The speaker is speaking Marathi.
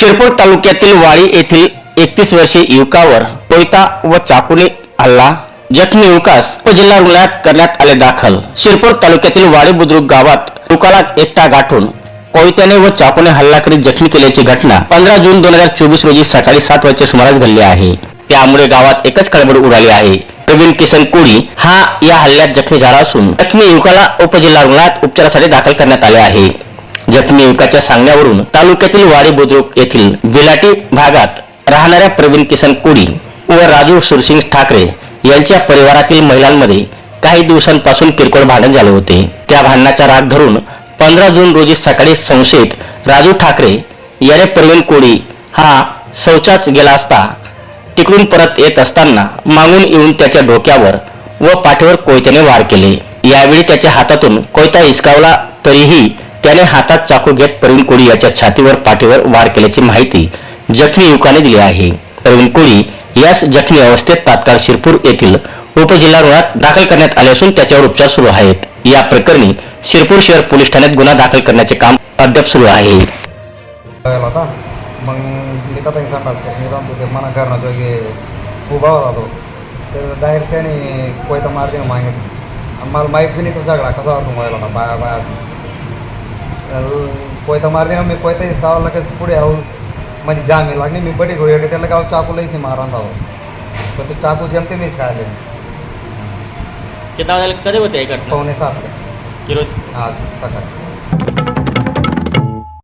शिरपूर तालुक्यातील वाडी येथील एकतीस वर्षीय युवकावर कोयता व चाकूने हल्ला जखमी युवकास उपजिल्हा रुग्णालयात करण्यात आले दाखल. शिरपूर तालुक्यातील वाडी बुद्रुक गावात युवकाला एकटा गाठून कोयत्याने व चाकूने हल्ला करीत जखमी केल्याची घटना पंधरा जून दोन हजार चोवीस रोजी सकाळी सात वाजच्या सुमारास घडली आहे. त्यामुळे गावात एकच खळबळ उडाली आहे. प्रवीण किसन कोळी हा या हल्ल्यात जखमी झाला असून जखमी युवकाला उपजिल्हा रुग्णालयात उपचारासाठी दाखल करण्यात आले आहे. जखमी युवकाच्या सांगण्यावरून तालुक्यातील वाडी बुद्रुक येथील विलाटी भागात राहणाऱ्या प्रवीण किसन कोडी व राजू सुरसिंग ठाकरे यांच्या परिवारातील महिलांमध्ये काही दिवसांपासून किरकोळ भांडण झाले होते. त्या भांडणाचा राग धरून पंधरा जून रोजी सकाळी संशयित राजू ठाकरे याने प्रवीण कोडी हा शौचाच गेला असता तिकडून परत येत असताना मागून येऊन त्याच्या डोक्यावर व पाठीवर कोयत्याने वार केले. यावेळी त्याच्या हातातून कोयता हिसकावला तरीही त्याने हातात चाकू घेत प्रवीण कोळी याच्या छातीवर पाठीवर वार केल्याची माहिती जखमी युवकाने दिली आहे. प्रवीण कोळी यास जखमी अवस्थेत तात्काळ शिरपूर येथील उपजिल्हा रुग्णात दाखल करण्यात आले असून त्याच्यावर उपचार सुरू आहेत. या प्रकरणी शिरपूर शहर पोलीस ठाण्यात गुन्हा दाखल करण्याचे काम अद्याप सुरू आहे. मग मी तर मी ते मना करणं उभा तर डायरेक्ट त्याने कोयता मारते मागे मला माहीत बी नाही तो झगडा कसा होतो व्हायला होता बाया बाया कोयता मारते ना मी कोयता हिस गावाला लगेच पुढे आहो म्हणजे जामी लागली मी बडी घोडी त्याला गाव चाकू लईच नाही मारून जाऊ तर तो चाकू जमते मीच खायले. कधी होते घटना? पावणे सात किरोज आज सकाळी.